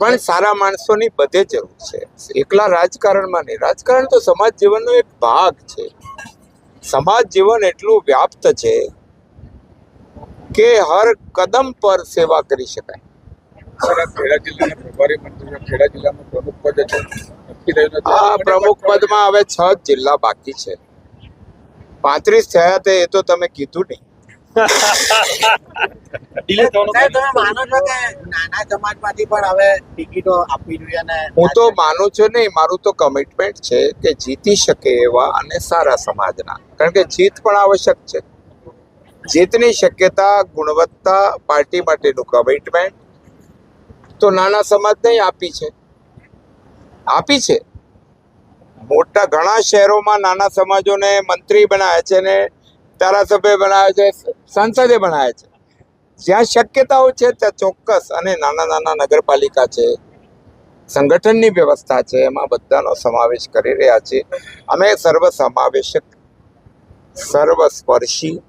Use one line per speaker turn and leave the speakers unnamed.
પણ સારા માણસોની બધે જરૂર છે. એકલા રાજકારણમાં નહીં. રાજકારણ તો સમાજ જીવનનો એક ભાગ છે. સમાજ જીવન એટલું વ્યાપ્ત છે કે હર કદમ પર સેવા કરી શકાય.
ખેડા જિલ્લાના પ્રભારી મંત્રી ખેડા જિલ્લામાં પ્રમુખ પદ છે.
આ પ્રમુખ પદમાં હવે છ જિલ્લા બાકી છે. પાંત્રીસ થયા તે એ તો તમે કીધું નહીં.
સાહેબ તમે માનો છો કે નાના સમાજમાંથી પણ હવે ટિકિટો આપવી જોઈએ અને
હું તો માનું છું નહીં મારું તો કમિટમેન્ટ છે કે જીતી શકે એવા અને સારા સમાજના. કારણ કે જીત પણ આવશ્યક છે. જીતની શક્યતા ગુણવત્તા પાર્ટી માટેનું કમિટમેન્ટ તો નાના સમાજને આપી છે. આપી છે. મોટા ઘણા શહેરોમાં નાના સમાજોને મંત્રી બનાવ્યા છે ને ધારાસભ્ય બનાવે છે, સંસદે બનાવ્યા છે. જ્યાં શક્યતાઓ છે, ત્યાં ચોક્કસ અને નાના નાના નગરપાલિકા છે, સંગઠનની વ્યવસ્થા છે, એમાં બધાનો સમાવેશ કરી રહ્યા છીએ. અમે સર્વસમાવેશક, સર્વસ્પર્શી